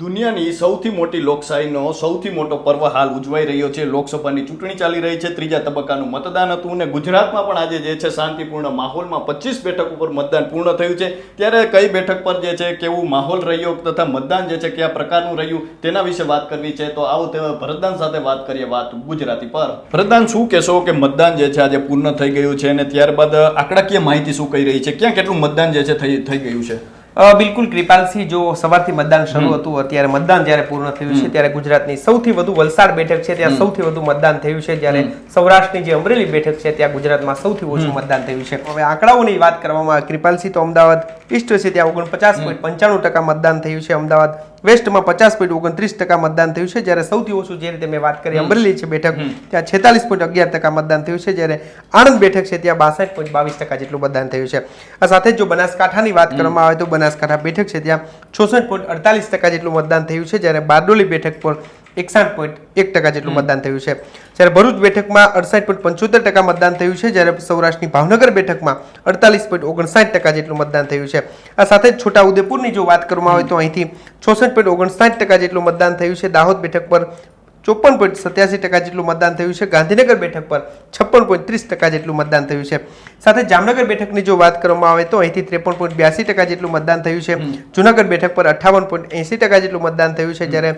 દુનિયાની સૌથી મોટી લોકશાહીનો સૌથી મોટો પર્વ હાલ ઉજવાઈ રહ્યો છે. લોકસભાની ચૂંટણી ચાલી રહી છે. ત્રીજા તબક્કાનું મતદાન હતું અને ગુજરાતમાં પણ આજે જે છે શાંતિપૂર્ણ માહોલમાં પચીસ બેઠક ઉપર મતદાન પૂર્ણ થયું છે. ત્યારે કઈ બેઠક પર જે છે, કેવું માહોલ રહ્યો તથા મતદાન જે છે, કયા પ્રકારનું રહ્યું તેના વિશે વાત કરવી છે. તો આવો તે ભરતદાન સાથે વાત કરીએ વાત ગુજરાતી પર. ભરતદાન, શું કહેશો કે મતદાન જે છે, આજે પૂર્ણ થઈ ગયું છે અને ત્યારબાદ આંકડાકીય માહિતી શું કહી રહી છે? ક્યાં કેટલું મતદાન જે છે, થઈ થઈ ગયું છે? બિલકુલ કૃપાલસિંહ જો સવારથી મતદાન શરૂ હતું અત્યારે મતદાન જ્યારે પૂર્ણ થયું છે ત્યારે ગુજરાતની સૌથી વધુ વલસાડ બેઠક છે ત્યાં સૌથી વધુ મતદાન થયું છે જ્યારે સૌરાષ્ટ્રની જે અમરેલી બેઠક છે ત્યાં ગુજરાતમાં સૌથી ઓછું મતદાન થયું છે. હવે આંકડાઓની વાત કરવામાં કૃપાલસિંહ તો અમદાવાદ ઈસ્ટ છે ત્યાં ઓગણપચાસ પોઈન્ટ પંચાણું ટકા મતદાન થયું છે અમદાવાદ વેસ્ટમાં પચાસ પોઈન્ટ ઓગણત્રીસ ટકા મતદાન થયું છે જ્યારે સૌથી ઓછું જે રીતે મેં વાત કરી અમરેલી છે બેઠક ત્યાં છેતાલીસ પોઈન્ટ અગિયાર ટકા મતદાન થયું છે જ્યારે આણંદ બેઠક છે ત્યાં બાસઠ પોઈન્ટ બાવીસ ટકા જેટલું મતદાન થયું છે. આ સાથે જ જો બનાસકાંઠાની વાત કરવામાં આવે તો બનાસકાંઠા બેઠક છે ત્યાં છોસઠ પોઈન્ટ અડતાલીસ ટકા જેટલું મતદાન થયું છે જ્યારે બારડોલી બેઠક પર એકસાઠ પોઈન્ટ એક ટકા જેટલું મતદાન થયું છે. જ્યારે ભરૂચ બેઠકમાં અડસાઠ પોઈન્ટ પંચોતેર ટકા મતદાન થયું છે જ્યારે સૌરાષ્ટ્રની ભાવનગર બેઠકમાં અડતાલીસ પોઈન્ટ ઓગણસાઠ ટકા જેટલું મતદાન થયું છે. આ સાથે જ છોટા ઉદેપુરની જો વાત કરવામાં આવે તો અહીંથી છોસઠ પોઈન્ટ ઓગણસાઠ ટકા જેટલું મતદાન થયું છે. દાહોદ બેઠક પર ચોપન પોઈન્ટ સત્યાસી ટકા જેટલું મતદાન થયું છે. ગાંધીનગર બેઠક પર છપ્પન પોઈન્ટ ત્રીસ ટકા જેટલું મતદાન થયું છે. સાથે જામનગર બેઠકની જો વાત કરવામાં આવે તો અહીંથી ત્રેપન પોઈન્ટ બ્યાસી ટકા જેટલું મતદાન થયું છે. જુનાગઢ બેઠક પર અઠ્ઠાવન પોઈન્ટ એંસી ટકા જેટલું મતદાન થયું છે જ્યારે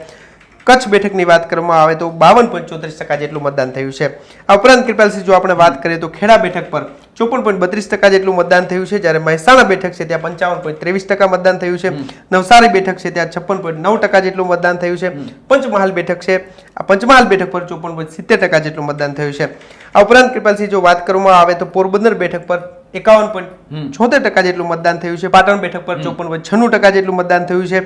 કચ્છ બેઠકની વાત કરવામાં આવે તો બાવન પોઈન્ટ ચોત્રીસ ટકા જેટલું મતદાન થયું છે. આ ઉપરાંત કૃપાલસિંહ જો આપણે વાત કરીએ તો ખેડા બેઠક પર ચોપન પોઈન્ટ બત્રીસ ટકા જેટલું મતદાન થયું છે. જ્યારે મહેસાણા બેઠક છે ત્યાં પંચાવન પોઈન્ટ ત્રેવીસ ટકા મતદાન થયું છે. નવસારી બેઠક છે ત્યાં છપ્પન પોઈન્ટ નવ ટકા જેટલું મતદાન થયું છે. પંચમહાલ બેઠક છે આ પંચમહાલ બેઠક પર ચોપન પોઈન્ટ સિત્તેર ટકા જેટલું મતદાન થયું છે. આ ઉપરાંત કૃપાલસિંહ જો વાત કરવામાં આવે તો પોરબંદર બેઠક પર એકાવન પોઈન્ટ છોતેર ટકા જેટલું મતદાન થયું છે. પાટણ બેઠક પર ચોપન પોઈન્ટ છન્નું ટકા જેટલું મતદાન થયું છે.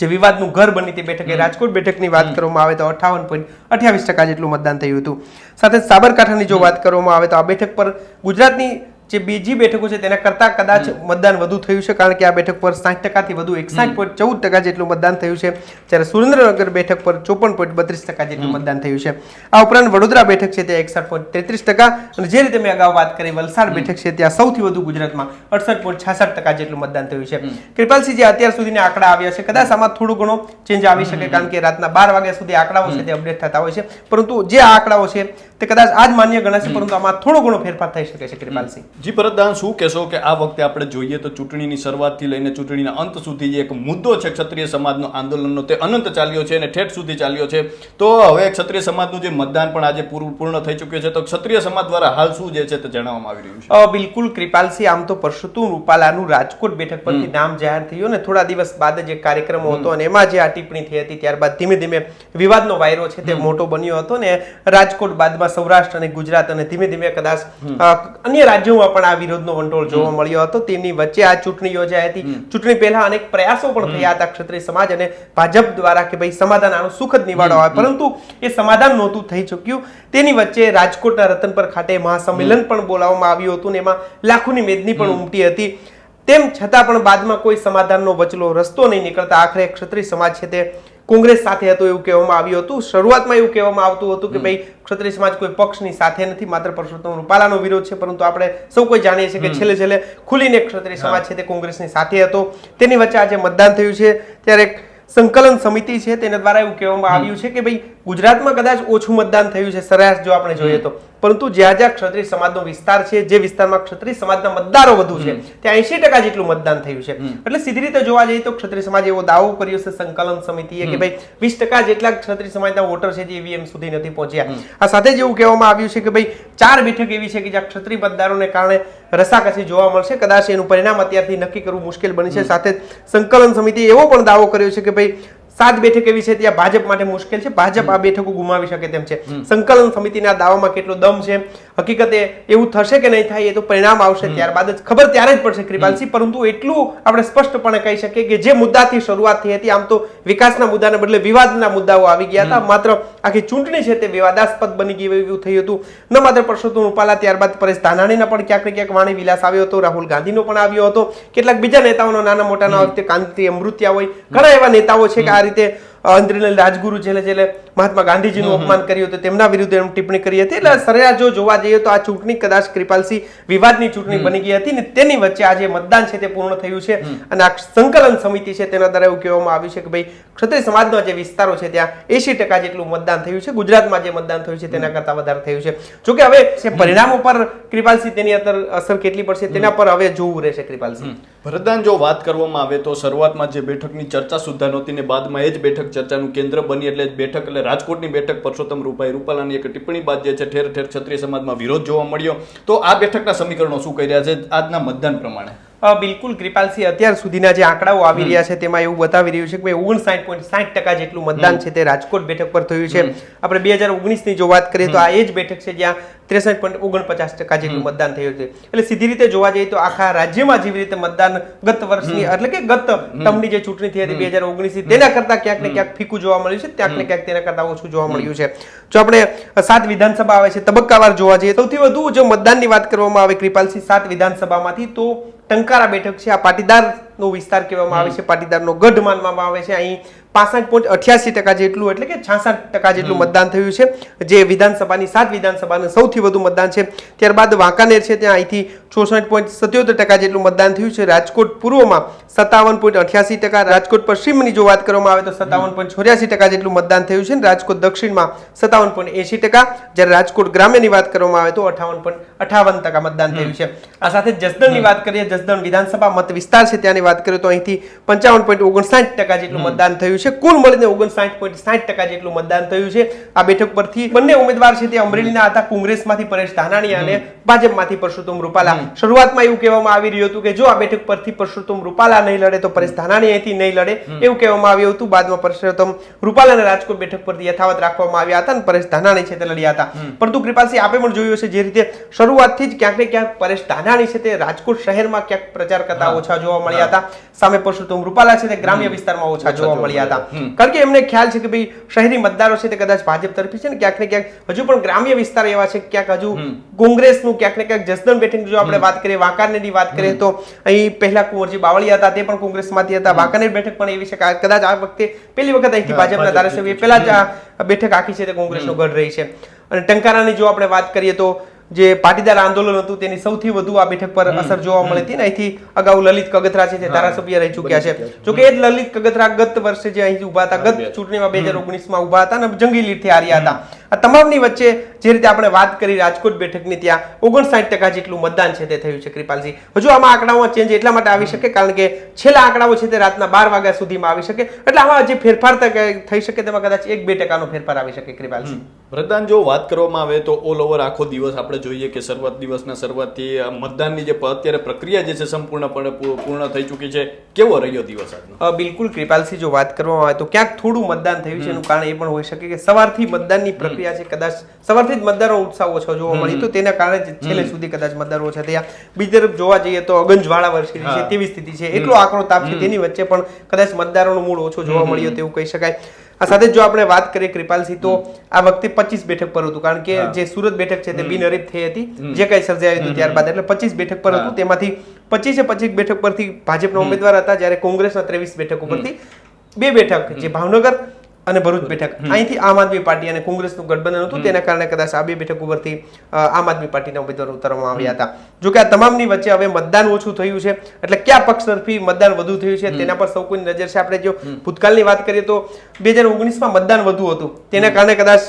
જે વિવાદનું ઘર બની તે બેઠકે રાજકોટ બેઠકની વાત કરવામાં આવે તો અઠાવન પોઈન્ટ અઠ્યાવીસ ટકા જેટલું મતદાન થયું હતું. સાથે સાબરકાંઠાની જો વાત કરવામાં આવે તો આ બેઠક પર ગુજરાતની જે બીજી બેઠકો છે તેના કરતાં કદાચ મતદાન વધુ થયું છે કારણ કે આ બેઠક પર સાઠ ટકાથી વધુ એકસાઠ પોઈન્ટ ચૌદ ટકા જેટલું મતદાન થયું છે. જ્યારે સુરેન્દ્રનગર બેઠક પર ચોપન પોઈન્ટ બત્રીસ ટકા જેટલું મતદાન થયું છે. આ ઉપરાંત વડોદરા બેઠક છે ત્યાં એકસઠ પોઈન્ટ તેત્રીસ ટકા અને જે રીતે મેં અગાઉ વાત કરી વલસાડ બેઠક છે ત્યાં સૌથી વધુ ગુજરાતમાં અડસઠ પોઈન્ટ છાસઠ ટકા જેટલું મતદાન થયું છે. કૃપાલસિંહ જે અત્યાર સુધીના આંકડા આવ્યા છે. કદાચ આમાં થોડો ઘણો ચેન્જ આવી શકે કારણ કે રાતના બાર વાગ્યા સુધી આંકડાઓ છે તે અપડેટ થતા હોય છે. પરંતુ જે આ આંકડાઓ છે તે કદાચ આજ માન્ય ગણાશે પરંતુ આમાં થોડો ઘણો ફેરફાર થઈ શકે છે કૃપાલસિંહ. જી ભરતદાન શું કહેશો કે આ વખતે આપણે જોઈએ તો ચૂંટણીની શરૂઆતથી લઈને ચૂંટણીના અંત સુધી જે એક મુદ્દો છે ક્ષત્રિય સમાજનો આંદોલનનો તે અનંત ચાલ્યો છે અને ઠેઠ સુધી ચાલ્યો છે. તો હવે ક્ષત્રિય સમાજનું જે મતદાન પણ આજે પૂર્ણ થઈ ચૂક્યું છે. તો ક્ષત્રિય સમાજ દ્વારા હાલ શું જે છે તે જણાવવામાં આવી રહ્યું છે? બિલકુલ કૃપાલસિંહ આમ તો પરસોત્તમ રૂપાલાનું રાજકોટ બેઠક પરથી નામ જાહેર થયું ને થોડા દિવસ બાદ જે કાર્યક્રમ હતો અને એમાં જે આ ટિપ્પણી થઈ હતી ત્યારબાદ ધીમે ધીમે વિવાદનો વાયરો છે તે મોટો બન્યો હતો ને રાજકોટ બાદમાં સૌરાષ્ટ્ર અને ગુજરાત અને ધીમે ધીમે કદાચ અન્ય રાજ્યોમાં પણ આ વિરોધનો વંટોળ જોવા મળ્યો હતો. તેની વચ્ચે આ ચૂંટણી યોજાઈ હતી. ચૂંટણી પહેલા અનેક પ્રયાસો પણ થયા હતા ક્ષત્રિય સમાજ અને ભાજપ દ્વારા કે ભાઈ સમાધાન આનો સુખદ નિવાડો આવે. પરંતુ એ સમાધાન નહોતું થઈ ચૂક્યું તેની વચ્ચે રાજકોટના રતનપર ખાતે મહાસંમેલન પણ બોલાવવામાં આવ્યું હતું ને એમાં લાખોની મેદની પણ ઉમટી હતી. તેમ છતાં પણ બાદમાં કોઈ સમાધાનનો વચલો રસ્તો નહીં નીકળતા આખરે ક્ષત્રિય સમાજ છે તે કોંગ્રેસ સાથે હતો એવું કહેવામાં આવ્યું હતું. શરૂઆતમાં એવું કહેવામાં આવતું હતું કે ભાઈ ક્ષત્રિય સમાજ કોઈ પક્ષની સાથે નથી માત્ર પરસોત્તમ રૂપાલાનો વિરોધ છે પરંતુ આપણે સૌ કોઈ જાણીએ છીએ કે છેલ્લે છેલ્લે ખુલીને ક્ષત્રિય સમાજ છે તે કોંગ્રેસની સાથે હતો. તેની વચ્ચે આજે મતદાન થયું છે. ત્યારે એક સંકલન સમિતિ છે તેના દ્વારા એવું કહેવામાં આવ્યું છે કે ભાઈ ગુજરાતમાં કદાચ ઓછું મતદાન થયું છે સરેરાશ જો આપણે જોઈએ તો. પરંતુ જ્યાં જ્યાં ક્ષત્રિય સમાજનો વિસ્તાર છે જે વિસ્તારમાં ક્ષત્રિય સમાજના મતદારો વધુ છે ત્યાં એસી ટકા જેટલું મતદાન થયું છે. એટલે સીધી રીતે જોવા જઈએ તો ક્ષત્રિય સમાજ એવો દાવો કર્યો છે સંકલન સમિતિએ કે ભાઈ વીસ ટકા જેટલા ક્ષત્રિય સમાજના વોટર છે જે ઈવીએમ સુધી નથી પહોંચ્યા. આ સાથે જ એવું કહેવામાં આવ્યું છે કે ભાઈ ચાર બેઠક એવી છે કે જ્યાં ક્ષત્રિય મતદારોને કારણે રસાકસી જોવા મળશે. કદાચ એનું પરિણામ અત્યારથી નક્કી કરવું મુશ્કેલ બની છે સાથે સંકલન સમિતિએ એવો પણ દાવો કર્યો છે કે ભાઈ સાત બેઠક એવી છે ત્યાં ભાજપ માટે મુશ્કેલ છે. ભાજપ આ બેઠકો ગુમાવી શકે તેમ છે. સંકલન સમિતિના દાવામાં કેટલો દમ છે. હકીકતે એવું થશે કે નહીં થાય એ તો પરિણામ આવશે ત્યારબાદ જ. ખબર ત્યારે જ પડશે કૃપાલસિંહ પરંતુ એટલું આપણે સ્પષ્ટપણે કહી શકીએ કે જે મુદ્દાથી શરૂઆત થઈ હતી આમ તો વિકાસના મુદ્દાને બદલે વિવાદના મુદ્દાઓ આવી ગયા હતા. માત્ર આખી ચૂંટણી છે તે વિવાદાસ્પદ બની ગઈ એવું થયું હતું. ન માત્ર પરસોત્તમ રૂપાલા ત્યારબાદ પરેશ ધાનાણીના પણ ક્યાંક ને ક્યાંક વાણી વિલાસ આવ્યો હતો. રાહુલ ગાંધીનો પણ આવ્યો હતો. કેટલાક બીજા નેતાઓનો નાના મોટાના વખતે કાંતિ અમૃત્યા હોય. ઘણા એવા નેતાઓ છે કે આ રીતે ઇન્દ્રનીલ રાજગુરુ છેલ્લે છેલ્લે મહાત્મા ગાંધીજીનું અપમાન કર્યું હતું તેમના વિરુદ્ધ એમ ટિપ્પણી કરી હતી. એટલે સરેરાશ જો જોવા જઈએ તો આ ચૂંટણી કદાચ કૃપાલસિંહ વિવાદની ચૂંટણી બની ગઈ હતી ને તેની વચ્ચે આજે મતદાન છે તે પૂર્ણ થયું છે અને આ સંકલન સમિતિ છે તેના દ્વારા એવું કહેવામાં આવ્યું છે કે ભાઈ ક્ષત્રિય સમાજના જે વિસ્તારો છે ત્યાં એસી ટકા જેટલું મતદાન થયું છે ગુજરાતમાં જે મતદાન થયું છે તેના કરતા વધારે થયું છે. જોકે હવે પરિણામો પર કૃપાલસિંહ તેની અસર કેટલી પડશે તેના પર હવે જોવું રહેશે કૃપાલસિંહ. ભરતદાન જો વાત કરવામાં આવે તો શરૂઆતમાં જે બેઠકની ચર્ચા સુદ્ધા નહોતી ને બાદમાં એ જ બેઠક ચર્ચાનું કેન્દ્ર બની એટલે બેઠક એટલે રાજકોટની બેઠક પરસોત્તમ રૂપાઈ રૂપાલાની એક ટિપ્પણી બાદ જે છે ઠેર ઠેર ક્ષત્રિય સમાજમાં વિરોધ જોવા મળ્યો. તો આ બેઠકના સમીકરણો શું કહી રહ્યા છે? આજના મતદાન પ્રમાણે. બિલકુલ કૃપાલસિંહ અત્યાર સુધીના જે આંકડાઓ આવી રહ્યા છે તેમાં એવું બતાવી રહ્યું છે કે ભાઈ ઓગણસાઠ પોઈન્ટ સાઠ ટકા જેટલું મતદાન છે તે રાજકોટ બેઠક પર થયું છે. આપણે બે હજાર ઓગણીસની જો વાત કરીએ તો આ એ જ બેઠક છે જ્યાં ત્રેસઠ પોઈન્ટ ઓગણપચાસ ટકા જેટલું મતદાન થયું છે. એટલે સીધી રીતે જોવા જઈએ તો આખા રાજ્યમાં જેવી રીતે મતદાન ગત વર્ષની એટલે કે ગત તમની જે ચૂંટણી થઈ હતી બે હજાર ઓગણીસની તેના કરતાં ક્યાંક ને ક્યાંક ફીકું જોવા મળ્યું છે ક્યાંક ને ક્યાંક તેના કરતા ઓછું જોવા મળ્યું છે. જો આપણે સાત વિધાનસભા આવે છે તબક્કાવાર જોવા જઈએ સૌથી વધુ જો મતદાનની વાત કરવામાં આવે કૃપાલસિંહ સાત વિધાનસભામાંથી તો ટંકારા બેઠક છે. આ પાટીદારનો વિસ્તાર કહેવામાં આવે છે. પાટીદારનો ગઢ માનવામાં આવે છે. અહીં પાસઠ પોઈન્ટ અઠ્યાસી ટકા જેટલું એટલે કે છાસઠ ટકા જેટલું મતદાન થયું છે. જે વિધાનસભાની સાત વિધાનસભાનું સૌથી વધુ મતદાન છે. ત્યારબાદ વાંકાનેર છે ત્યાં અહીંથી ચોસઠ પોઈન્ટ સત્યોતેર ટકા જેટલું મતદાન થયું છે. રાજકોટ પૂર્વમાં સત્તાવન પોઈન્ટ અઠ્યાસી ટકા રાજકોટ પશ્ચિમની જો વાત કરવામાં આવે તો સત્તાવન પોઈન્ટ ચોર્યાસી ટકા જેટલું મતદાન થયું છે રાજકોટ દક્ષિણમાં સત્તાવન પોઈન્ટ એંશી ટકા. જ્યારે રાજકોટ ગ્રામ્યની વાત કરવામાં આવે તો અઠાવન પોઈન્ટ અઠાવન ટકા મતદાન થયું છે. આ સાથે જસદણની વાત કરીએ જસદણ વિધાનસભા મત વિસ્તાર છે. ત્યાંની વાત કરીએ તો અહીંથી પંચાવન પોઈન્ટ ઓગણસાઠ ટકા જેટલું મતદાન થયું છે. કુલ મળીને ઓગણસાઠ પોઈન્ટ સાઠ ટકા જેટલું મતદાન થયું છે. આ બેઠક પરથી બંને ઉમેદવાર છે તે અમરેલીના હતા કોંગ્રેસમાંથી પરેશ ધાનાણી અને ભાજપમાંથી પરસોત્તમ રૂપાલા. શરૂઆતમાં એવું કહેવામાં આવી રહ્યું હતું કે જો આ બેઠક પરથી પરસોત્તમ રૂપાલા નહીં લડે તો પરેશ ધાનાણી અહીંથી નહીં લડે. એવું કહેવામાં આવ્યું હતું. બાદમાં પરસોત્તમ રૂપાલાને રાજકોટ બેઠક પરથી યથાવત રાખવામાં આવ્યા હતા અને પરેશ ધાનાણી છે તે લડ્યા હતા. પરંતુ કૃપાલસિંહ આપે પણ જોયું હશે જે રીતે શરૂઆતથી જ ક્યાંક ને ક્યાંક પરેશ ધાનાણી છે તે રાજકોટ શહેરમાં ક્યાંક પ્રચાર કરતા ઓછા જોવા મળ્યા હતા. સામે પરસોત્તમ રૂપાલા છે તે ગ્રામ્ય વિસ્તારમાં ઓછા જોવા મળ્યા હતા. કારણ કે એમને ખ્યાલ છે કે ભાઈ શહેરી મતદારો છે તે કદાચ ભાજપ તરફી છે ને ક્યાંક ને ક્યાંક હજુ પણ ગ્રામ્ય વિસ્તાર એવા છે ક્યાંક હજુ કોંગ્રેસનું ક્યાંક ને ક્યાંક જસદણ બેઠકની જો આપણે વાત કરીએ વાંકાનેરની વાત કરીએ તો અહીં પહેલા કુંવરજી બાવળિયા હતા તે પણ કોંગ્રેસમાંથી હતા. વાંકાનેર બેઠક પણ એવી છે કદાચ આ વખતે પહેલી વખત અહીંથી ભાજપના ધારાસભ્ય પહેલા જ આ બેઠક આખી છે તે કોંગ્રેસનો ગઢ રહી છે. અને ટંકારાની જો આપણે વાત કરીએ તો જે પાટીદાર આંદોલન હતું તેની સૌથી વધુ આ બેઠક પર અસર જોવા મળી હતી ને? અહીંથી અગાઉ લલિત કગથરા છે તે ધારાસભ્ય રહી ચૂક્યા છે. જોકે એ જ લલિત કગથરા ગત વર્ષે જે અહીં ઊભા હતા ગત ચૂંટણીમાં બે હજાર ઓગણીસમાં ઊભા હતા અને જંગી લીડથી હાર્યા હતા. આ તમામની વચ્ચે જે રીતે આપણે વાત કરી રાજકોટ બેઠકની ત્યાં ઓગણસાઠ ટકા જેટલું મતદાન છે તે થયું છે કૃપાલસિંહ હજુ આમાં આંકડાઓમાં ચેન્જ એટલા માટે આવી શકે કારણ કે છેલ્લા આંકડાઓ છે તે રાતના બાર વાગ્યા સુધીમાં આવી શકે. એટલે આમાં જે ફેરફાર થઈ શકે તેમાં કદાચ એક બે ટકાનો ફેરફાર આવી શકે કૃપાલસિંહ ભરતદાન જો વાત કરવામાં આવે તો ઓલ ઓવર આખો દિવસ આપણે જોઈએ કે શરૂઆત દિવસના શરૂઆતથી મતદાનની જે અત્યારે પ્રક્રિયા જે છે સંપૂર્ણપણે પૂર્ણ થઈ ચૂકી છે. કેવો રહ્યો દિવસ આજનો? બિલકુલ કૃપાલસિંહ જો વાત કરવામાં આવે તો ક્યાંક થોડું મતદાન થયું છે એનું કારણ એ પણ હોઈ શકે કે સવારથી મતદાનની પ્રક્રિયા છે કદાચ સવારથી જ મતદારો ઉત્સાહ ઓછો જોવા મળી તો તેના કારણે છેલ્લે સુધી કદાચ મતદારો ઓછા થયા. બીજી તરફ જોવા જઈએ તો અગંજવાળા વર્ષી છે તેવી સ્થિતિ છે એટલો આકરો તાપ છે તેની વચ્ચે પણ કદાચ મતદારોનો મૂળ ઓછો જોવા મળ્યો તેવું કહી શકાય. આ સાથે જો આપણે વાત કરીએ કૃપાલસિંહ તો આ વખતે પચીસ બેઠક પર હતું. કારણ કે જે સુરત બેઠક છે તે બિનહરીફ થઈ હતી. જે કઈ સર્જાયું હતું ત્યારબાદ. એટલે પચીસ બેઠક પર હતું. તેમાંથી પચીસે પચીસ બેઠક પરથી ભાજપના ઉમેદવાર હતા જ્યારે કોંગ્રેસના ત્રેવીસ બેઠક ઉપરથી બે બેઠક. જે ભાવનગર અને ભરૂચ બેઠક. અહીંથી આમ આદમી પાર્ટી અને કોંગ્રેસનું ગઠબંધન હતું તેના કારણે કદાચ આ બે બેઠક ઉપરથી આમ આદમી પાર્ટીના ઉમેદવારો ઉતારવામાં આવ્યા હતા. જો કે આ તમામની વચ્ચે હવે મતદાન ઓછું થયું છે એટલે કયા પક્ષ તરફી મતદાન વધુ થયું છે તેના પર સૌ કોઈની નજર છે. આપણે જો ભૂતકાળની વાત કરીએ તો બે હજાર ઓગણીસમાં મતદાન વધુ હતું. તેના કારણે કદાચ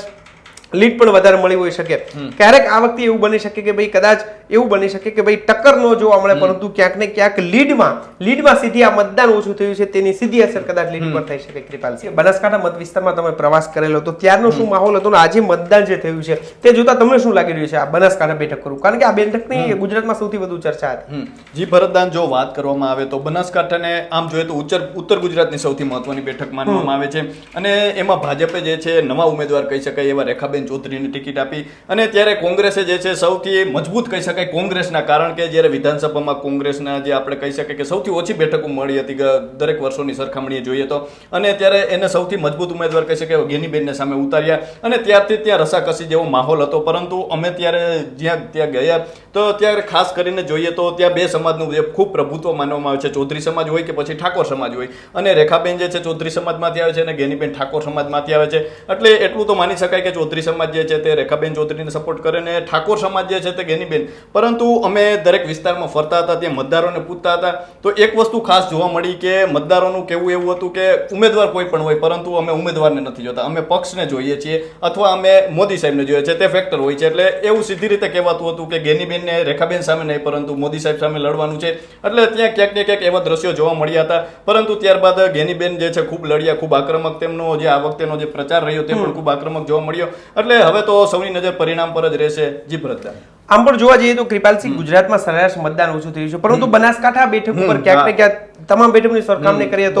લીડ પણ વધારે મળી હોઈ શકે. ક્યારેક આ વખતે એવું બની શકે કે ભાઈ કદાચ એવું બની શકે કે ભાઈ ટક્કર ન જોવા મળે પરંતુ ક્યાંક ને ક્યાંક લીડમાં લીડમાં સીધી આ મતદાન ઓછું થયું છે તેની સીધી અસર કદાચ લીડ પર થઈ શકે કૃપાલસિંહ બનાસકાંઠા મત વિસ્તારમાં તમે પ્રવાસ કરેલો તો ત્યારનો શું માહોલ હતો ને આજે મતદાન જે થયું છે તે જોતા તમને શું લાગી રહ્યું છે આ બનાસકાંઠા બેઠક કરું કારણ કે આ બેઠકની ગુજરાતમાં સૌથી વધુ ચર્ચા હતી. જી ભરતદાન જો વાત કરવામાં આવે તો બનાસકાંઠાને આમ જોઈએ તો ઉત્તર ઉત્તર ગુજરાતની સૌથી મહત્વની બેઠક માનવામાં આવે છે. અને એમાં ભાજપે જે છે નવા ઉમેદવાર કહી શકાય એવા રેખાબેન ચૌધરીને ટિકિટ આપી. અને ત્યારે કોંગ્રેસે જે છે સૌથી મજબૂત કહી શકાય શકાય કોંગ્રેસના, કારણ કે જ્યારે વિધાનસભામાં કોંગ્રેસના જે આપણે કહી શકીએ કે સૌથી ઓછી બેઠકો મળી હતી દરેક વર્ષોની સરખામણીએ જોઈએ તો. અને ત્યારે એને સૌથી મજબૂત ઉમેદવાર કહી શકે ગેનીબેનને સામે ઉતાર્યા. અને ત્યારથી ત્યાં રસાકસી જેવો માહોલ હતો, પરંતુ અમે ત્યારે જ્યાં ત્યાં ગયા, તો ત્યારે ખાસ કરીને જોઈએ તો ત્યાં બે સમાજનું જે ખૂબ પ્રભુત્વ માનવામાં આવે છે. ચૌધરી સમાજ હોય કે પછી ઠાકોર સમાજ હોય. અને રેખાબેન જે છે, ચૌધરી સમાજમાંથી આવે છે અને ગેનીબેન ઠાકોર સમાજમાંથી આવે છે. એટલે એટલું તો માની શકાય કે ચૌધરી સમાજ જે છે તે રેખાબેન ચૌધરીને સપોર્ટ કરે ને ઠાકોર સમાજ જે છે તે ગેનીબેન પરંતુ અમે દરેક વિસ્તારમાં ફરતા હતા ત્યાં મતદારોને પૂછતા હતા. તો એક વસ્તુ ખાસ જોવા મળી કે મતદારોનું કેવું એવું હતું કે ઉમેદવાર કોઈ પણ હોય પરંતુ અમે ઉમેદવારને નથી જોતા. અમે પક્ષને જોઈએ છીએ અથવા અમે મોદી સાહેબને જોઈએ છીએ. તે ફેક્ટર હોય છે. એટલે એવું સીધી રીતે કહેવાતું હતું કે ગેનીબેનને રેખાબેન સામે નહીં પરંતુ મોદી સાહેબ સામે લડવાનું છે. એટલે ત્યાં ક્યાંક ને ક્યાંક એવા દ્રશ્યો જોવા મળ્યા હતા. પરંતુ ત્યારબાદ ગેનીબેન જે છે ખૂબ લડ્યા ખૂબ આક્રમક તેમનો જે આ વખતેનો જે પ્રચાર રહ્યો તે પણ ખૂબ આક્રમક જોવા મળ્યો. એટલે હવે તો સૌની નજર પરિણામ પર જ રહેશે. જી ભરતભાઈ. આમ પણ જોવા જઈએ તો કૃપાલસિંહ ગુજરાતમાં સરેરાશ મતદાન ઓછું થયું છે. પરંતુ બનાસકાંઠા બેઠક ઉપર ક્યાંક ને ક્યાંક તમામ બેઠકની સરખામણી કરીએ તો.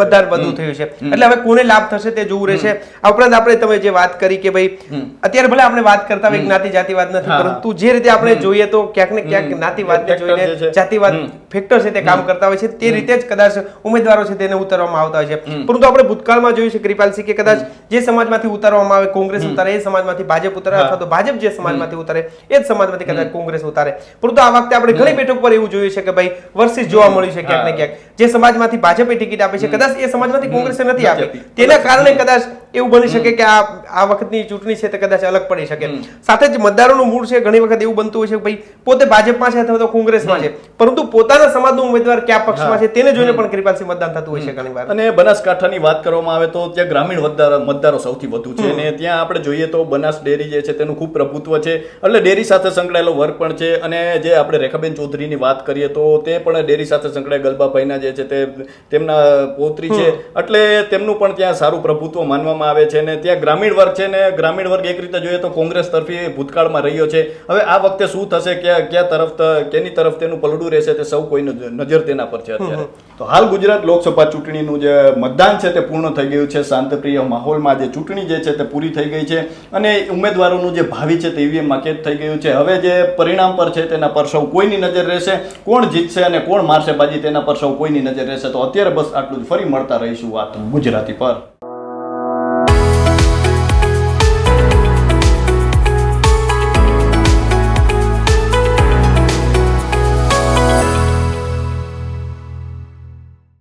વધારે બધું થયું છે. એટલે હવે કોને લાભ થશે તે જોવું રહેશે. આ ઉપરાંત આપણે તમે જે વાત કરી કે ભાઈ અત્યારે ભલે આપણે વાત કરતા હોય જ્ઞાતિ જાતિવાદ નથી પરંતુ જે રીતે આપણે જોઈએ તો ક્યાંક ને ક્યાંક જ્ઞાતિવાદને જોઈને જાતિવાદ ફેક્ટર છે તે કામ કરતા હોય છે. તે રીતે જ કદાચ ઉમેદવારો છે તેને ઉતારવામાં આવતા હોય છે. પરંતુ આપણે ભૂતકાળમાં જોયું છે કૃપાલસિંહ કે કદાચ જે સમાજમાંથી ઉતારવામાં આવે કોંગ્રેસ ઉતારે એ સમાજમાંથી ભાજપ ઉતારે અથવા તો ભાજપ જે સમાજમાંથી ઉતારે એ જ સમાજમાંથી કદાચ કોંગ્રેસ ઉતારે. પરંતુ આ વખતે આપણે ઘણી બેઠક પર એવું જોયું છે કે ભાઈ વર્ષિસ જોવા મળ્યું છે ક્યાંક ને ક્યાંક. જે સમાજમાંથી ભાજપે ટિકિટ આપી છે કદાચ એ સમાજમાંથી કોંગ્રેસે નથી આપી. તેના કારણે કદાચ એવું બની શકે કે આ આ વખતની ચૂંટણી છે તે કદાચ અલગ પડી શકે. સાથે જ મતદારોનું મૂળ છે ઘણી વખત એવું બનતું હોય છે ભાઈ પોતે ભાજપમાં છે અથવા તો કોંગ્રેસમાં છે. પરંતુ પોતાના સમાજનો ઉમેદવાર કયા પક્ષમાં છે તેને જોઈને પણ કૃપાલસિંહ મતદાન થતું હોય છે ઘણી વાર. અને બનાસકાંઠાની વાત કરવામાં આવે તો ત્યાં ગ્રામીણ મતદારો સૌથી વધુ છે અને ત્યાં આપણે જોઈએ તો બનાસ ડેરી જે છે તેનું ખૂબ પ્રભુત્વ છે. એટલે ડેરી સાથે સંકળાયેલો વર્ગ પણ છે અને જે આપણે રેખાબેન ચૌધરીની વાત કરીએ તો તે પણ ડેરી સાથે સંકળાયેલા ગલબાભાઈના જે છે તે તેમના પૌત્રી છે. એટલે તેમનું પણ ત્યાં સારું પ્રભુત્વ માનવામાં આવે છે ને ત્યાં ગ્રામીણ વર્ગ છે ને ગ્રામીણ વર્ગ એક રીતે જોઈએ તો કોંગ્રેસ તરફી ભૂતકાળમાં રહ્યો છે. હવે આ વખતે શું થશે ક્યાં ક્યાં તરફ કેની તરફ તેનું પલડું રહેશે તે સૌ કોઈનું નજર તેના પર છે અત્યારે. તો હાલ ગુજરાત લોકસભા ચૂંટણીનું જે મતદાન છે તે પૂર્ણ થઈ ગયું છે. શાંતપ્રિય માહોલમાં જે ચૂંટણી જે છે તે પૂરી થઈ ગઈ છે અને ઉમેદવારોનું જે ભાવિ છે તે ઈવીએમમાં કેદ થઈ ગયું છે. હવે જે પરિણામ પર છે તેના પર સૌ કોઈની નજર રહેશે કોણ જીતશે અને કોણ મારશે બાજી તેના પર કોઈની નજર રહેશે તો અત્યારે બસ આટલું જ. ફરી મળતા રહીશું વાત ગુજરાતી પર.